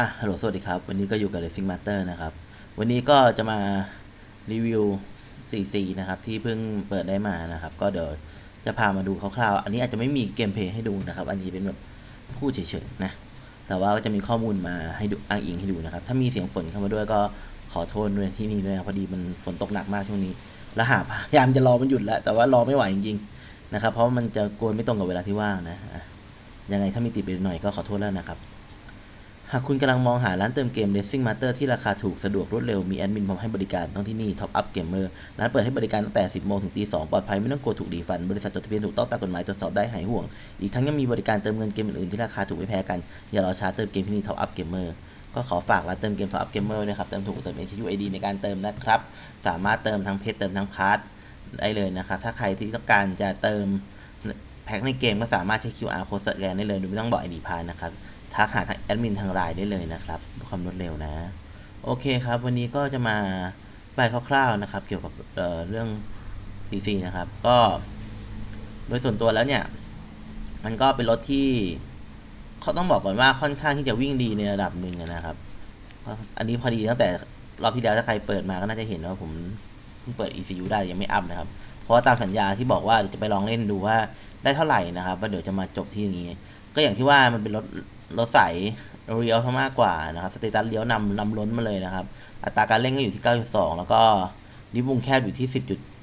อะฮัลโหลสวัสดีครับ วันนี้ก็อยู่กับ Racing Master นะครับ วันนี้ก็จะมารีวิว 4C นะครับ ที่เพิ่งเปิดได้มานะครับ ก็เดี๋ยวจะพามาดูคร่าวๆ อันนี้อาจจะไม่มีเกมเพย์ให้ดูนะครับ อันนี้เป็นแบบพูดเฉยๆนะ แต่ว่าก็จะมีข้อมูลมาให้ดูอ้างอิงให้ดูนะครับ ถ้ามีเสียงฝนเข้ามาด้วยก็ขอโทษด้วยที่นี่ด้วยนะพอดีมันฝนตกหนักมากช่วงนี้ แล้วหาพยายามจะรอมันหยุดแล้ว แต่ว่ารอไม่ไหวจริงๆนะครับ เพราะมันจะโกนไม่ตรงกับเวลาที่ว่างนะ ยังไงถ้ามีติดไปหน่อยก็ขอโทษแล้วนะครับ หากคุณกำลังมองหาร้านเติมเกม Racing Master ที่ราคาถูกสะดวกรวดเร็ว มีแอดมินพร้อมให้บริการต้องที่นี่ Top Up Gamer ร้านเปิดให้บริการตั้งแต่ 10 โมงถึงตี 2 ปลอดภัยไม่ต้องกลัวถูกดีฟัน บริษัทจดทะเบียนถูกต้องตามกฎหมายตรวจสอบได้หายห่วง อีกทั้งยังมีบริการเติมเงินเกมอื่นๆที่ราคาถูกไม่แพ้กัน อย่ารอช้าเติมเกมที่นี่ Top Up Gamer ก็ขอฝากร้านเติมเกม Top Up Gamer นะครับ เติมถูกเติม HUID ในการเติมนะครับ สามารถเติมทั้งเพชรเติมทั้งพาร์ทได้เลยนะครับ ถ้าใครที่ต้องการจะเติม แพ็คในเกมก็สามารถใช้ QR code สแกนได้เลยโดยไม่ต้องบอก ID พานะครับทักหาทางแอดมินทางไลน์ได้เลยนะครับความรวดเร็วนะ โอเคครับ วันนี้ก็จะมาไปคร่าวๆนะครับ เกี่ยวกับเเรื่อง PC นะครับ ก็ โดยส่วนตัวแล้วเนี่ย มันก็เป็นรถที่เขาต้องบอกก่อนว่าค่อนข้างที่จะวิ่งดีในระดับหนึ่งนะครับ อันนี้พอดีตั้งแต่รอบที่แล้วถ้าใครเปิดมาก็น่าจะเห็นว่าผมเพิ่งเปิด ECU ได้ยังไม่อัพนะครับ เพราะตามสัญญาที่บอกว่าเดี๋ยวจะไปลองเล่นดูว่าได้เท่าไหร่นะครับว่าเดี๋ยวจะมาจบที่อย่างนี้ ก็อย่างที่ว่ามันเป็นรถรถใสเรียวมากกว่านะครับสเตตัสเลี้ยวนำนำล้นมาเลยนะครับ อัตราการเร่งก็อยู่ที่ 9.2 แล้วก็ดิฟวงแคบอยู่ที่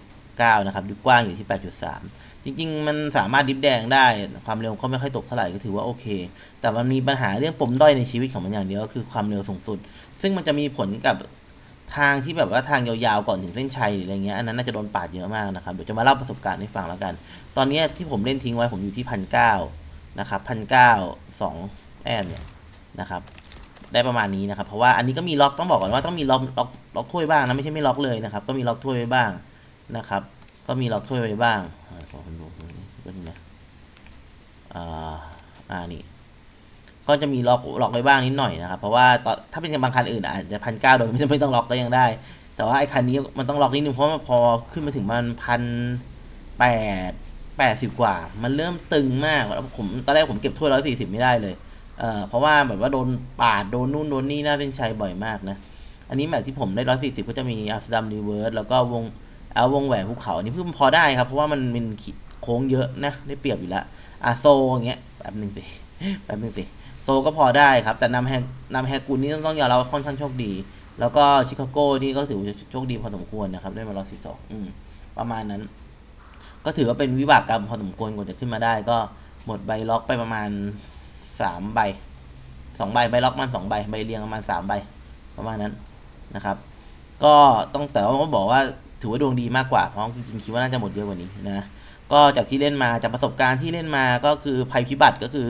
10.9 นะครับดิฟกว้างอยู่ที่ 8.3 จริง ๆ มันสามารถดิฟแดงได้ความเร็วก็ไม่ค่อยตกเท่าไหร่ก็ถือว่าโอเค แต่มันมีปัญหาเรื่องปมด้อยในชีวิตของมันอย่างเดียวก็คือความเร็วสูงสุด ซึ่งมันจะมีผลกับ ทางที่แบบว่าทางยาวๆก่อนถึงเส้นชัยหรืออะไรเงี้ยอันนั้นน่าจะโดนปาดเยอะมากนะครับเดี๋ยวจะมาเล่าประสบการณ์ให้ฟังแล้วกัน ตอนนี้ที่ผมเล่นทิ้งไว้ผมอยู่ที่พันเก้านะครับพันเก้าสองแต้มเนี่ยนะครับได้ประมาณนี้นะครับเพราะว่าอันนี้ก็มีล็อกต้องบอกก่อนว่าต้องมีล็อกล็อกล็อกถ้วยบ้างนะไม่ใช่ไม่ล็อกเลยนะครับก็มีล็อกถ้วยไว้บ้างนะครับ ก็มีล็อกถ้วยไว้บ้างขอคุณดูก็นี่นะอ่าอ่านี่ ก็จะมีล็อกล็อกไว้บ้างนิดหน่อยนะครับ เพราะว่าถ้าเป็นบางคันอื่นอาจจะพันเก้าโดยไม่ต้องล็อกก็ยังได้ แต่ว่าไอ้คันนี้มันต้องล็อกนิดนึงเพราะว่าพอขึ้นมาถึงมันพันแปดแปดสิบกว่า มันเริ่มตึงมากแล้วผมตอนแรกผมเก็บถ้วยร้อยสี่สิบไม่ได้เลยเอ่อเพราะว่าแบบว่าโดนปาดโดนนู่นโดนนี่หน้าเส้นชัยบ่อยมากนะ อันนี้แบบที่ผมได้ร้อยสี่สิบก็จะมีอัฟดัมรีเวิร์สแล้วก็วงเอาวงแหวนภูเขาอันนี้เพิ่งพอได้ครับ เพราะว่ามันเป็นโค้งเยอะนะได้เปรียบอยู่แล้วอาโซอย่างเงี้ยแป๊บหนึ่งสิแป๊บหนึ่งสิ โซก็พอได้ครับ แต่นำแฮกนำแฮกุลนี่ต้องยอมรับว่าค่อนข้างโชคดี แล้วก็ชิคาโก้นี่ก็ถือว่าโชคดีพอสมควรนะครับได้มาร้อยสี่สองประมาณนั้น ก็ถือว่าเป็นวิบากกรรมพอสมควรกว่าจะขึ้นมาได้ ก็หมดใบล็อกไปประมาณสามใบสองใบใบล็อกมันสองใบใบเรียงประมาณสามใบประมาณนั้นนะครับ ก็ต้องแต่ว่าก็บอกว่าถือว่าดวงดีมากกว่าเพราะจริงๆคิดว่าน่าจะหมดเยอะกว่านี้นะก็จากที่เล่นมาจากประสบการณ์ที่เล่นมาก็คือภัยพิบัติก็คือ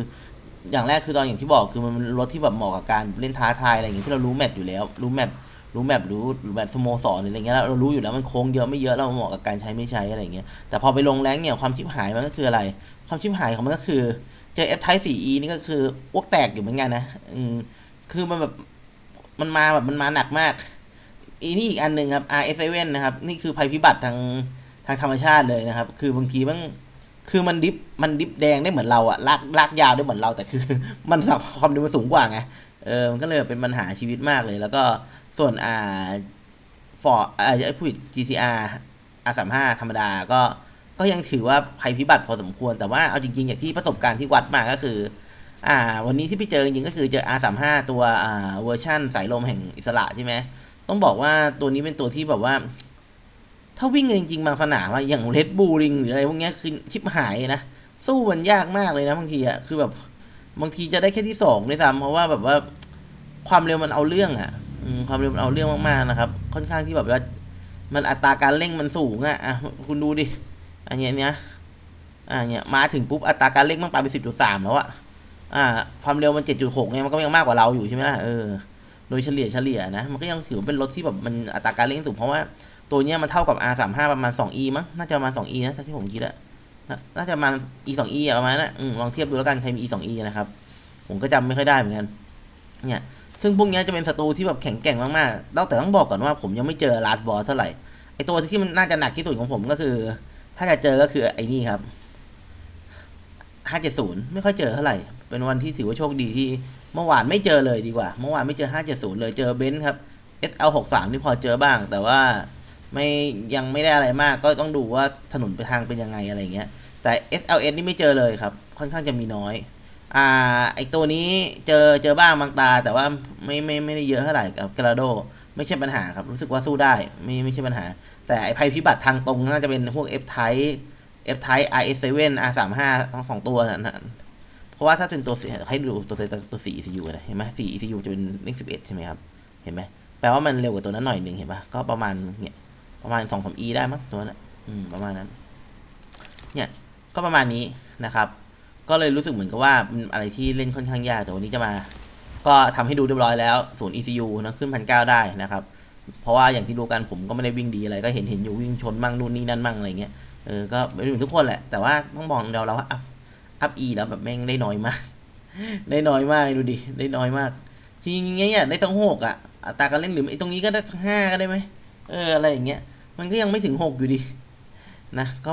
อย่างแรกคือตอนอย่างที่บอกคือมันเป็นรถที่แบบเหมาะกับการเล่นท้าทายอะไรอย่างเงี้ยที่เรารู้แมปอยู่แล้ว รู้แมปรู้แมปรู้แบบสโมสรหรืออะไรเงี้ยแล้วเรารู้อยู่แล้วมันโค้งเยอะไม่เยอะแล้วมันเหมาะกับการใช้ไม่ใช้อะไรเงี้ยแต่พอไปลงแรงเนี่ยความชิบหายมันก็คืออะไร ความชิบหายของมันก็คือเจอ F Type 4E นี่ก็คืออ้วกแตกอยู่เหมือนกันนะอืมคือมันแบบมันมาแบบมันมาหนักมากอีนี่อีกอันหนึ่งครับ RS7 นะครับ นี่คือภัยพิบัติทางทางธรรมชาติเลยนะครับ คือบางทีมัน คือมันดิฟมันดิฟแดงได้เหมือนเราอะลากลากยาวได้เหมือนเราแต่คือ มันสับความเร็วมันสูงกว่าไงเออมันก็เลยเป็นปัญหาชีวิตมากเลย แล้วก็ส่วนอ่าฟอร์อ่าผู้ GTR R35 ธรรมดาก็ก็ยังถือว่าภัยพิบัติพอสมควรแต่ว่าเอาจริงๆอย่างที่ประสบการณ์ที่วัดมาก็คือ อ่า วันนี้ที่ไปเจอจริงก็คือเจอ R35 ตัวอ่าเวอร์ชั่นสายลมแห่งอิสระใช่ไหมต้องบอกว่าตัวนี้เป็นตัวที่แบบว่า ถ้าวิ่งจริงๆบางสนามอะอย่างเรดบูริงหรืออะไรพวกนี้คือชิบหายนะ สู้มันยากมากเลยนะบางทีอะคือแบบบางทีจะได้แค่ที่สองด้วยซ้ำเพราะว่าแบบว่าความเร็วมันเอาเรื่องอะความเร็วมันเอาเรื่องมากๆนะครับ ค่อนข้างที่แบบว่ามันอัตราการเร่งมันสูงอะอะคุณดูดิอันเนี้ยเนี้ยอ่าเนี่ยมาถึงปุ๊บอัตราการเร่งมันไปเป็นสิบจุดสามแล้วอะอ่า ความเร็วมันเจ็ดจุดหกเนี่ยมันก็ยังมากกว่าเราอยู่ใช่ไหมล่ะเออโดยเฉลี่ยเฉลี่ยนะมันก็ยังถือเป็นรถที่แบบมันอัตราการเร่งสูงเพราะว่า ตัวเนี้ยมันเท่ากับ R สามห้าประมาณสอง E มั้ง น่าจะประมาณสอง E นะที่ผมคิดอะน่าน่าจะประมาณ E สอง E อะประมาณนั้นอะลองเทียบดูแล้วกัน ใครมี E สอง E นะครับ ผมก็จำไม่ค่อยได้เหมือนกัน เนี่ย ซึ่งพวกนี้จะเป็นศัตรูที่แบบแข็งแกร่งมากๆแต่ต้องบอกก่อนว่าผมยังไม่เจอลาดบอสเท่าไหร่ ไอตัวที่มันน่าจะหนักที่สุดของผมก็คือ ถ้าจะเจอก็คือไอ้นี่ครับ 570 ไม่ค่อยเจอเท่าไหร่ เป็นวันที่ถือว่าโชคดีที่เมื่อวานไม่เจอเลยดีกว่า เมื่อวานไม่เจอ 570 เลย เจอเบนซ์ครับ SL63 ที่พอเจอบ้าง แต่ว่า ไม่ยังไม่ได้อะไรมากก็ต้องดูว่าถนนไปทางเป็นยังไงอะไรเงี้ย แต่ SLS นี่ไม่เจอเลยครับ ค่อนข้างจะมีน้อย อ่าไอตัวนี้เจอเจอบ้างบางตา แต่ว่าไม่ไม่ไม่ได้เยอะเท่าไหร่กับกราโด ไม่ใช่ปัญหาครับ รู้สึกว่าสู้ได้ไม่ไม่ใช่ปัญหา แต่ไอภัยพิบัติทางตรงน่าจะเป็นพวก F Type F Type RS7 R35 ทั้งสองตัวนะนเพราะว่าถ้าเป็นตัวสีให้ดูตัวตัวตัวสี่ ECU นะเห็นไหมสี่ ECU จะเป็นเลขสิบเอ็ดใช่ไหมครับ เห็นไหมแปลว่ามันเร็วกว่าตัวนั้นหน่อยหนึ่งเห็นปะก็ประมาณเนี่ย ประมาณสองสาม E ได้มั้งตัวนั้นประมาณนั้น เนี่ยก็ประมาณนี้นะครับ ก็เลยรู้สึกเหมือนกับว่าอะไรที่เล่นค่อนข้างยากแต่วันนี้จะมา ก็ทำให้ดูเรียบร้อยแล้วศูนย์ ECU นะขึ้นพันเก้าได้นะครับ เพราะว่าอย่างที่รู้กันผมก็ไม่ได้วิ่งดีอะไรก็เห็นเห็นอยู่วิ่งชนมั่งนู่นนี่นั่นมั่งอะไรเงี้ยเออก็ไม่รู้ทุกคนแหละ แต่ว่าต้องบอกเราแล้วว่าอัพอัพ E แล้วแบบแม่งได้น้อยมาก ได้น้อยมากดูดิได้น้อยมากจริงๆเนี่ยได้ตั้งหกอะอัตราการเล่นหรือไอ้ตรงนี้ก็ได้สักห้าก็ได้ไหมเอออะไรอย่างเงี้ย มันก็ยังไม่ถึงหกอยู่ดีนะก็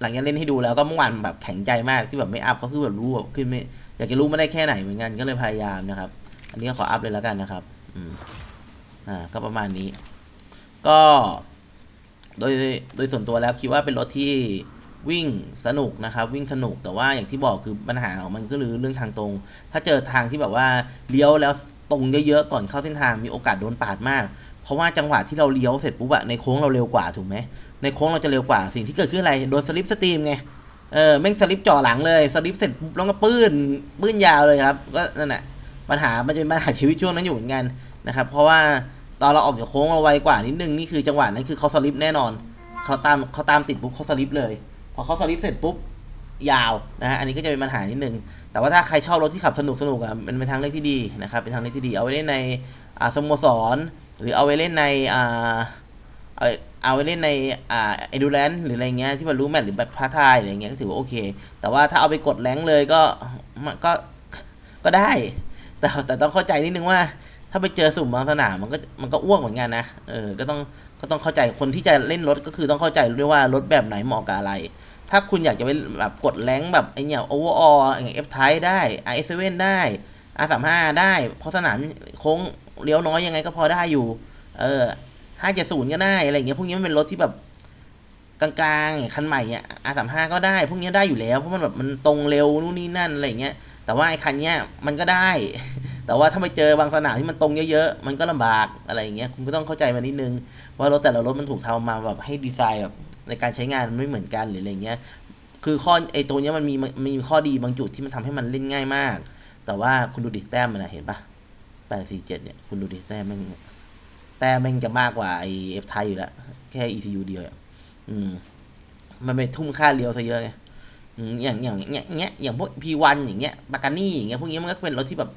หลังจากเล่นให้ดูแล้วก็เมื่อวานแบบแข็งใจมากที่แบบไม่อัพก็คือแบบรู้แบบขึ้นไม่อยากจะรู้ไม่ได้แค่ไหนเหมือนกันก็เลยพยายามนะครับ อันนี้ก็ขออัพเลยแล้วกันนะครับอืมอ่าก็ประมาณนี้ ก็โดยโดยส่วนตัวแล้วคิดว่าเป็นรถที่วิ่งสนุกนะครับ วิ่งสนุกแต่ว่าอย่างที่บอกคือปัญหาของมันก็คือเรื่องทางตรง ถ้าเจอทางที่แบบว่าเลี้ยวแล้วตรงเยอะๆก่อนเข้าเส้นทางมีโอกาสโดนปาดมาก เพราะว่าจังหวะที่เราเลี้ยวเสร็จปุ๊บอะในโค้งเราเร็วกว่าถูกไหมในโค้งเราจะเร็วกว่าสิ่งที่เกิดขึ้นอะไรโดนสลิปสตรีมไงเออแม่งสลิปจ่อหลังเลยสลิปเสร็จปุ๊บแล้วก็ปื้นปื้นยาวเลยครับก็นั่นแหละปัญหามันจะเป็นปัญหาชีวิตช่วงนั้นอยู่เหมือนกันนะครับ เพราะว่าตอนเราออกจากโค้งเราไวกว่านิดนึงนี่คือจังหวะนั้นคือเขาสลิปแน่นอนเขาตามเขาตามติดปุ๊บเขาสลิปเลยพอเขาสลิปเสร็จปุ๊บยาวนะฮะอันนี้ก็จะเป็นปัญหานิดนึงแต่ว่าถ้าใครชอบรถที่ขับสนุกสนุกอะมันเป็นทางเลือกที่ดีนะครับเป็นทางเลือกที่ดีเอาไว้เล่นในสโมสร หรือเอาไว้เล่นในอ่าเอาเอาไว้เล่นในอ่าเอดูแลนหรืออะไรเงี้ยที่มันรู้แมทหรือแบบพาทไทยอะไรเงี้ยก็ถือว่าโอเค แต่ว่าถ้าเอาไปกดแรงเลยก็มันก็ก็ได้ แต่แต่ต้องเข้าใจนิดนึงว่า ถ้าไปเจอสุ่มบางสนามมันก็มันก็อ้วกเหมือนกันนะเออก็ต้องก็ต้องเข้าใจคนที่จะเล่นรถก็คือต้องเข้าใจด้วยว่ารถแบบไหนเหมาะกับอะไร ถ้าคุณอยากจะไปแบบกดแรงแบบไอเนี่ยโอเวอร์อออย่างเอฟไทได้ i อเซเว่นได้ r สามห้าได้ เพราะสนามโค้ง เลี้ยวน้อยยังไงก็พอได้อยู่ เออห้าเจ็ดศูนย์ก็ได้อะไรเงี้ยพวกนี้มันเป็นรถที่แบบกลางๆคันใหม่อะ r สามห้าก็ได้ พวกนี้ได้อยู่แล้ว เพราะมันแบบมันตรงเร็วนู่นนี่นั่นอะไรเงี้ย แต่ว่าไอ้คันเนี้ยมันก็ได้ แต่ว่าถ้าไปเจอบางสนามที่มันตรงเยอะๆ มันก็ลำบากอะไรเงี้ย คุณก็ต้องเข้าใจมานิดนึง ว่ารถแต่ละรถมันถูกทำมาแบบให้ดีไซน์แบบในการใช้งานมันไม่เหมือนกันหรืออะไรเงี้ย คือข้อไอ้ตัวเนี้ยมันมีมันมีข้อดีบางจุดที่มันทำให้มันเล่นง่ายมาก แต่ว่าคุณดูดิแต้มมันนะเห็นปะ แปดสี่เจ็ดเนี่ย คุณดูดิแต้มแม่งแต้มแม่งจะมากกว่าไอเอฟไทยอยู่แล้ว แค่ ECU เดียวอะอืม มันไปทุ่มค่าเลี้ยวซะเยอะไงอย่างอย่างอย่างเงี้ยอย่างเงี้ยอย่างพวก P1 อย่างเงี้ยบากานี่อย่างเงี้ยพวกนี้มันก็เป็นรถที่แบบ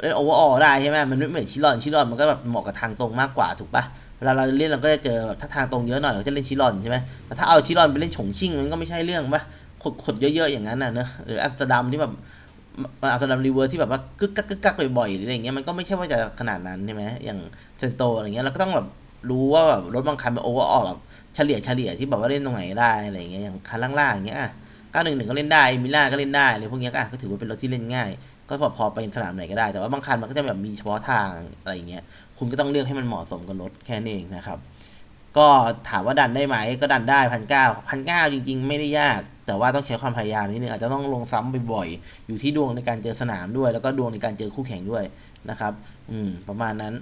เล่นโอเวอร์ออได้ใช่ไหมมันไม่เหมือนชิลอนชิลอนมันก็แบบเหมาะกับทางตรงมากกว่าถูกปะเวลาเราเล่นเราก็จะเจอแบบถ้าทางตรงเยอะหน่อยเราจะเล่นชิลอนใช่ไหมแต่ถ้าเอาชิลอนไปเล่นฉงชิ่งมันก็ไม่ใช่เรื่องปะขดขดเยอะๆอย่างนั้นน่ะเนอะหรืออัมสเตอร์ดัมที่แบบ อัมสเตอร์ดัมรีเวิร์ที่แบบว่ากึกกักกึกกักบ่อยๆหรืออะไรเงี้ยมันก็ไม่ใช่ว่าจะขนาดนั้นใช่ไหมอย่างเซนโตอะไรเงี้ยเราก็ต้องแบบรู้ว่าแบบรถบางคันเป็นโอเวอร์ออแบบเฉลี่ยเฉลี่ยที่แบบว่าเล่นตรงไหนได้อะไรเงี้ยอย่างคันล่างๆอย่างเงี้ย911ก็เล่นได้มิล่าก็เล่นได้อะไรพวกเนี้ยก็ก็ถือว่าเป็นรถที่เล่นง่าย ก็พอพอไปสนามไหนก็ได้แต่ว่าบางคันมันก็จะแบบมีเฉพาะทางอะไรอย่างเงี้ยคุณก็ต้องเลือกให้มันเหมาะสมกับรถแค่นั้นเองนะครับ ก็ถามว่าดันได้ไหมก็ดันได้พันเก้าพันเก้าจริง ๆ ไม่ได้ยาก แต่ว่าต้องใช้ความพยายามนิดนึงอาจจะต้องลงซ้ำบ่อยๆอยู่ที่ดวงในการเจอสนามด้วย แล้วก็ดวงในการเจอคู่แข่งด้วยนะครับ อืม ประมาณนั้น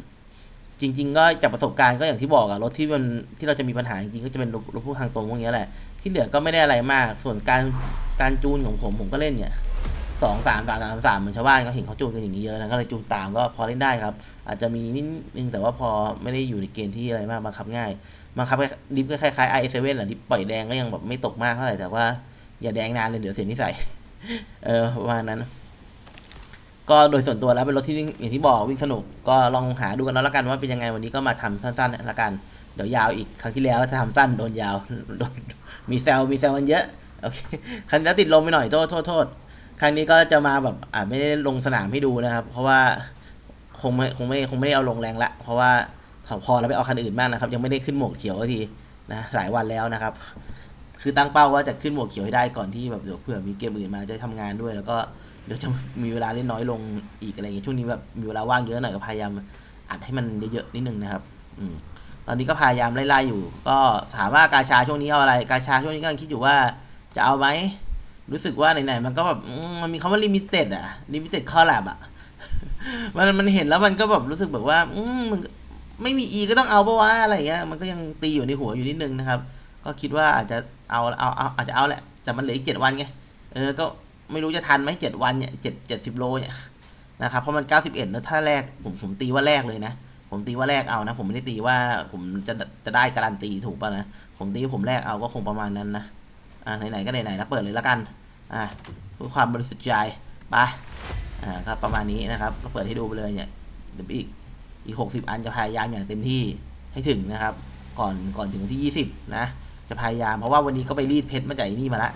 จริง ๆ ก็จากประสบการณ์ก็อย่างที่บอกอะรถที่มันที่เราจะมีปัญหาจริงๆก็จะเป็นรถรถพวกทางตรงพวกนี้แหละที่เหลือก็ไม่ได้อะไรมาก ส่วนการการจูนของผมผมก็เล่นเนี่ยสองสามสามสามสามเหมือนชาวบ้านเขาเห็นเขาจูนกันอย่างนี้เยอะนะก็เลยจูนตามก็พอเล่นได้ครับ อาจจะมีนิดนึงแต่ว่าพอไม่ได้อยู่ในเกณฑ์ที่อะไรมากบังคับง่าย บังคับดิฟก็คล้ายๆ i 7 แหละดิฟปล่อยแดงก็ยังแบบไม่ตกมากเท่าไหร่แต่ว่าอย่าแดงนานเลยเดี๋ยวเสียนิสัย เออประมาณนั้น ก็โดยส่วนตัวแล้วเป็นรถที่อย่างที่บอกวิ่งสนุก ก็ลองหาดูกันแล้วละกันว่าเป็นยังไงวันนี้ก็มาทำสั้นๆละกัน เดี๋ยวยาวอีกครั้งที่แล้วถ้าทำสั้นโดนยาวโดนมีแซวมีแซวกันเยอะโอเคครั้งนี้ติดลมไปหน่อยโทษโทษโทษครั้งนี้ก็จะมาแบบอ่าไม่ได้ลงสนามให้ดูนะครับ เพราะว่าคงไม่คงไม่คงไม่ได้เอาลงแรงละเพราะว่า พอเราไปเอาคันอื่นบ้างนะครับ ยังไม่ได้ขึ้นหมวกเขียวทีนะหลายวันแล้วนะครับ คือตั้งเป้าว่าจะขึ้นหมวกเขียวให้ได้ก่อนที่แบบเดี๋ยวเผื่อมีเกมอื่นมาจะทำงานด้วย แล้วก็เดี๋ยวจะมีเวลาเล่นน้อยลงอีกอะไรอย่างเงี้ยช่วงนี้แบบมีเวลาว่างเยอะหน่อยก็พยายามอัดให้มันเยอะๆนิดนึงนะครับ อืมตอนนี้ก็พยายามไล่ๆอยู่ ก็ถามว่ากาชาช่วงนี้เอาอะไร กาชาช่วงนี้กำลังคิดอยู่ว่าจะเอาไหมรู้สึกว่าไหนๆมันก็แบบมันมีคำว่าลิมิเต็ดอะลิมิเต็ดคอลแลบอะมันมันเห็นแล้วมันก็แบบรู้สึกแบบว่า อืมมึง ไม่มีอีก็ต้องเอาปะวะอะไรเงี้ยมันก็ยังตีอยู่ในหัวอยู่นิดนึงนะครับ ก็คิดว่าอาจจะเอาเอาเอาอาจจะเอาแหละ แต่มันเหลืออีกเจ็ดวันไงเออก็ไม่รู้จะทันไหมเจ็ดวันเนี่ยเจ็ดเจ็ดสิบโลเนี่ยนะครับเพราะมันเก้าสิบเอ็ดแล้วถ้าแรกผมผมตีว่าแรกเลยนะ ผมตีว่าแรกเอานะ ผมไม่ได้ตีว่าผมจะจะได้การันตีถูกป่ะนะผมตีผมแรกเอาก็คงประมาณนั้นนะอ่าไหนๆก็ไหนๆแล้วเปิดเลยแล้วกันอ่าเพื่อความบริสุทธิ์ใจไปอ่าครับประมาณนี้นะครับก็เปิดให้ดูไปเลยเนี่ยเดี๋ยวอีก อีกหกสิบอันจะพยายามอย่างเต็มที่ให้ถึงนะครับ ก่อนก่อนถึงวันที่ยี่สิบนะ จะพยายามเพราะว่าวันนี้ก็ไปรีดเพชรมาจากนี่มาละ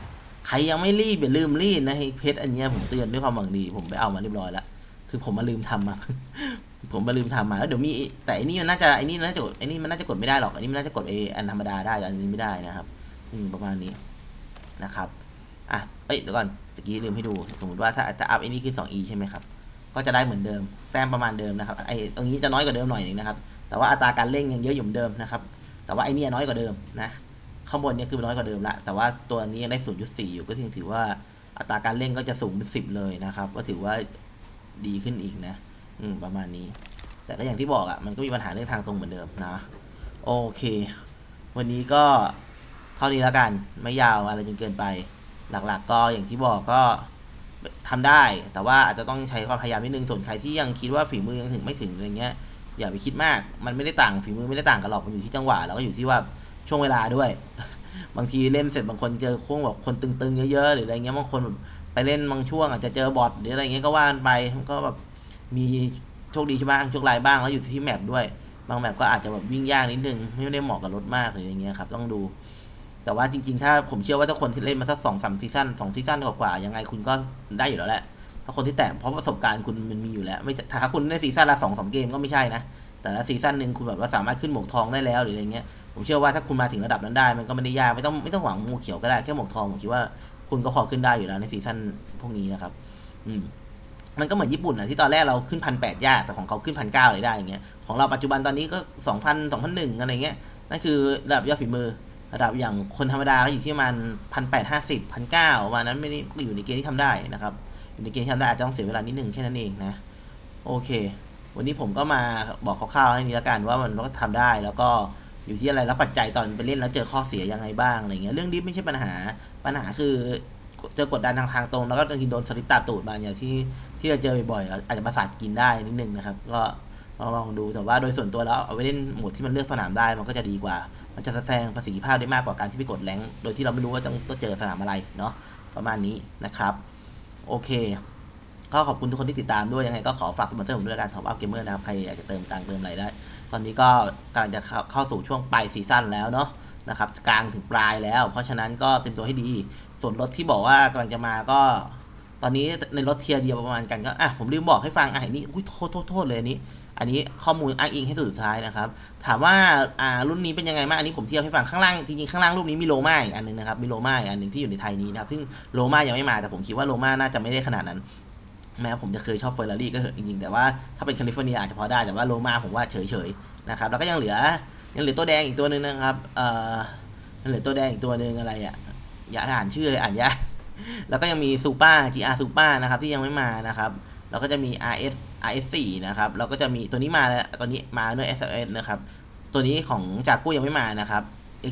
ใครยังไม่รีบอย่าลืมรีดนะเพชรอันเนี้ยผมเตือนด้วยความหวังดี ผมไปเอามาเรียบร้อยแล้วคือผมมาลืมทำมาผมมาลืมทำมาแล้วเดี๋ยวมีแต่อันนี้มันน่าจะไอ้นี่น่าจะไอ้นี่มันน่าจะกดไม่ได้หรอกอันนี้มันน่าจะกดเออันธรรมดาได้แต่อันนี้ไม่ได้นะครับอืมประมาณนี้นะครับอะเอ้ยเดี๋ยวก่อนตะกี้ลืมให้ดู สมมติว่าถ้าจะอัพไอ้นี่คือ 2e ใช่ไหมครับ ก็จะได้เหมือนเดิม แต้มประมาณเดิมนะครับไอ้ตรงนี้จะน้อยกว่าเดิมหน่อยหนึงนะครับ แต่ว่าอัตราการเร่งยังเยอะอยู่เหมือนเดิมนะครับ แต่ว่าไอ้เนี่ยน้อยกว่าเดิมนะ ข้างบนเนี่ยคือน้อยกว่าเดิมละ แต่ว่าตัวนี้ยังได้0.4อยู่ก็ถือว่าอัตราการเร่งก็จะสูงเป็น10เลยนะครับ ก็ถือว่าดีขึ้นอีกนะ อืมประมาณนี้ แต่ก็อย่างที่บอกอะ่ะมันก็มีปัญหาเรื่องทางตรงเหมือนเดิมนะ โอเค วันนี้ก็เท่านี้แล้วกัน ไม่ยาวอะไรจนเกินไป หลักๆก็อย่างที่บอกก็ ทำได้ แต่ว่าอาจจะต้องใช้ความพยายามนิดนึงส่วนใครที่ยังคิดว่าฝีมือยังถึงไม่ถึงอะไรเงี้ยอย่าไปคิดมาก มันไม่ได้ต่างฝีมือไม่ได้ต่างกันหรอกมันอยู่ที่จังหวะแล้วก็อยู่ที่ว่าช่วงเวลาด้วย บางทีเล่นเสร็จบางคนเจอช่วงแบบคนตึงๆเยอะๆหรืออะไรเงี้ยบางคนแบบไปเล่นบางช่วงอาจจะเจอบอทหรืออะไรเงี้ยก็ว่ากันไปมันก็แบบมีโชคดีบ้างโชครายบ้างแล้วอยู่ที่แมปด้วย บางแมปก็อาจจะแบบวิ่งยากนิดนึงไม่ได้เหมาะกับรถมากหรืออย่างเงี้ยครับต้องดู แต่ว่าจริง ๆ ถ้าผมเชื่อว่าถ้าคนที่เล่นมาสักสองสามซีซั่นสองซีซั่นกว่าๆยังไงคุณก็ได้อยู่แล้วแหละถ้าคนที่แตะเพราะประสบการณ์คุณมันมีอยู่แล้ว ไม่ถ้าคุณได้ซีซั่นละสองสามเกมก็ไม่ใช่นะ แต่ละซีซั่นหนึ่งคุณแบบว่าสามารถขึ้นหมวกทองได้แล้วหรืออะไรเงี้ยผมเชื่อว่าถ้าคุณมาถึงระดับนั้นได้มันก็ไม่ได้ยากไม่ต้องไม่ต้องหวังหมูเขียวก็ได้แค่หมวกทองผมคิดว่าคุณก็พอขึ้นได้อยู่แล้วในซีซั่นพวกนี้นะครับ อืมมันก็เหมือนญี่ปุ่นนะที่ตอนแรกเราขึ้นพันแปดยากแต่ของเขาขึ้นพันเก้าเลยได้อย่างเงี้ยของเราปัจจุบันตอนนี้ก็สองพันสองพันหนึ่งอะไรเงี้ยนั่นคือระดับยอดฝีมือ ระดับอย่างคนธรรมดาก็อยู่ที่ประมาณพันแปดห้าสิบพันเก้าประมาณนั้นไม่ได้อยู่ในเกณฑ์ที่ทำได้นะครับ อยู่ในเกณฑ์ที่ทำได้อาจจะต้องเสียเวลานิดหนึ่งแค่นั้นเองนะโอเค วันนี้ผมก็มาบอกคร่าวๆให้นี้แล้วกันว่ามันก็ทำได้แล้วก็อยู่ที่อะไรแล้วปัจจัยตอนไปเล่นแล้วเจอข้อเสียยังไงบ้างอะไรเงี้ยเรื่องดิฟไม่ใช่ปัญหาปัญหาคือเจอกดดันทางทางตรงแล้วก็บางทีโดนสลิปตาตูดมาอย่างที่ที่เราเจอบ่อยๆอาจจะประสาทกินได้นิดนึงนะครับ ก็ลองลองดูแต่ว่าโดยส่วนตัวแล้วเอาไปเล่นโหมดที่มันเลือกสนามได้มันก็จะดีกว่า มันจะแสดงประสิทธิภาพได้มากกว่าการที่ไปกดแรงโดยที่เราไม่รู้ว่าต้องเจอสนามอะไรเนาะประมาณนี้นะครับโอเคก็ขอบคุณทุกคนที่ติดตามด้วยยังไงก็ขอฝากสปอนเซอร์ผมด้วยการท็อปอัพเกมเมอร์นะครับใครอยากจะเติมตังค์เติมอะไรได้ ตอนนี้ก็กำลังจะเข้าขาสู่ช่วงปลายซีซั่นแล้วเนาะนะครับกลางถึงปลายแล้ว เพราะฉะนั้นก็เตรียมตัวให้ดี ส่วนรถที่บอกว่ากำลังจะมาก็ ตอนนี้ในรถเทียร์เดียวประมาณกันก็อะผมลืมบอกให้ฟังอะนนี้อุ้ยโทษโทษโทษเลยนนี้ อันนี้ข้อมูลอ้างอิงให้สุดท้ายนะครับ ถามว่าอ่ารุ่นนี้เป็นยังไงบ้าง อันนี้ผมเทียบให้ฟังข้างล่าง จริงๆ ข้างล่างรูปนี้มีโลมาอีกอันหนึงนะครับ มีโลมาอีกอันหนึ่งที่อยู่ในไทยนี้นะครับ ซึ่งโลมายังไม่มา แต่ผมคิดว่าโลมาน่าจะไม่ได้ขนาดนั้น แม้ผมจะเคยชอบเฟอร์รารี่ก็เหอะจริงๆ แต่ว่าถ้าเป็นแคลิฟอร์เนียอาจจะพอได้ แต่ว่าโลมาผมว่าเฉยๆ นะครับ แล้วก็ยังเหลือ ยังเหลือตัวแดงอีกตัวหนึ่งนะครับ เอ่อยังเหลือตัวแดงอีกตัวหนึ่งอะไรอะ อย่าอ่านชื่อเลยอ่านยาก แล้วก็ยังมีซูเปอร์ GR ซูเปอร์นะครับที่ยังไม่มานะครับ แล้วก็จะมี RS RS4 นะครับแล้วก็จะมีตัวนี้มาแล้วตัวนี้มาเนื้อ SLS นะครับ ตัวนี้ของจากกู้ยังไม่มานะครับ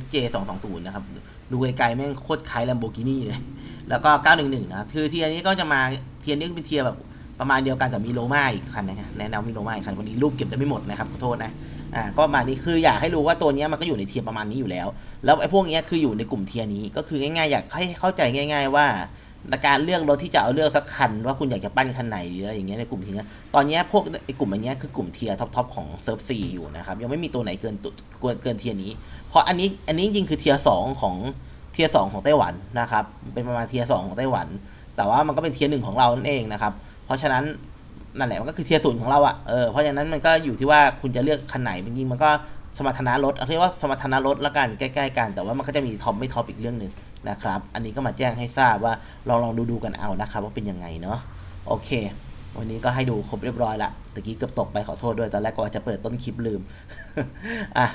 XJ 220 นะครับ ดูไกลๆแม่งโคตรคล้าย Lamborghini เลย แล้วก็ 911 นะครับ คือเทียร์นี้ก็จะมาเทียร์นี้เป็นเทียร์แบบประมาณเดียวกันแต่มีโลมาอีกคันนะฮะแนะนำมีโลมาอีกคันวันนี้รูปเก็บได้ไม่หมดนะครับขอโทษนะอ่าก็มานี้คืออยากให้รู้ว่าตัวนี้มันก็อยู่ในเทียร์ประมาณนี้อยู่แล้ว แล้วไอ้พวกนี้คืออยู่ในกลุ่มเทียร์นี้ก็คือง่ายๆอยากให้เข้าใจง่าย ๆ ว่า การเลือกรถที่จะเอาเลือกสักคันว่าคุณอยากจะปั้นคันไหนหรืออะไรอย่างเงี้ยในกลุ่มทียร์ตอนนี้พวกไอ้กลุ่มอันเนี้ยคือกลุ่มเทียร์ท็อปๆของเซิร์ฟซีอยู่นะครับยังไม่มีตัวไหนเกินตัวเกินเทียร์นี้ เพราะอันนี้อันนี้จริงๆคือเทียร์สองของเทียร์สองของไต้หวันนะครับเป็นประมาณเทียร์สองของไต้หวัน แต่ว่ามันก็เป็นเทียร์หนึ่งของเรานั่นเองนะครับเพราะฉะนั้นนั่นแหละมันก็คือเทียร์ศูนย์ของเราอะเออเพราะฉะนั้นมันก็อยู่ที่ว่าคุณจะเลือกคันไหนจริงๆมันก็สมรรถนะรถเรียกว่าสมรรถนะรถละกันใกล้ๆกันแต่ว่ามันก็จะมีท็อปไม่ท็อปอีกเรื่องหนึ่ง นะครับ อันนี้ก็มาแจ้งให้ทราบว่าลองลองดูดูกันเอานะครับ ว่าเป็นยังไงเนาะโอเค วันนี้ก็ให้ดูครบเรียบร้อยละตะกี้เกือบตกไปขอโทษด้วยตอนแรกก็จะเปิดต้นคลิปลืมอะ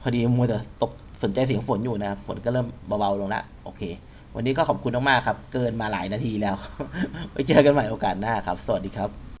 พอดีมัวแต่ตกสนใจเสียงฝนอยู่นะครับฝนก็เริ่มเบาๆลงละโอเค วันนี้ก็ขอบคุณมากๆครับ เกินมาหลายนาทีแล้วไว้เจอกันใหม่โอกาสหน้าครับ สวัสดีครับ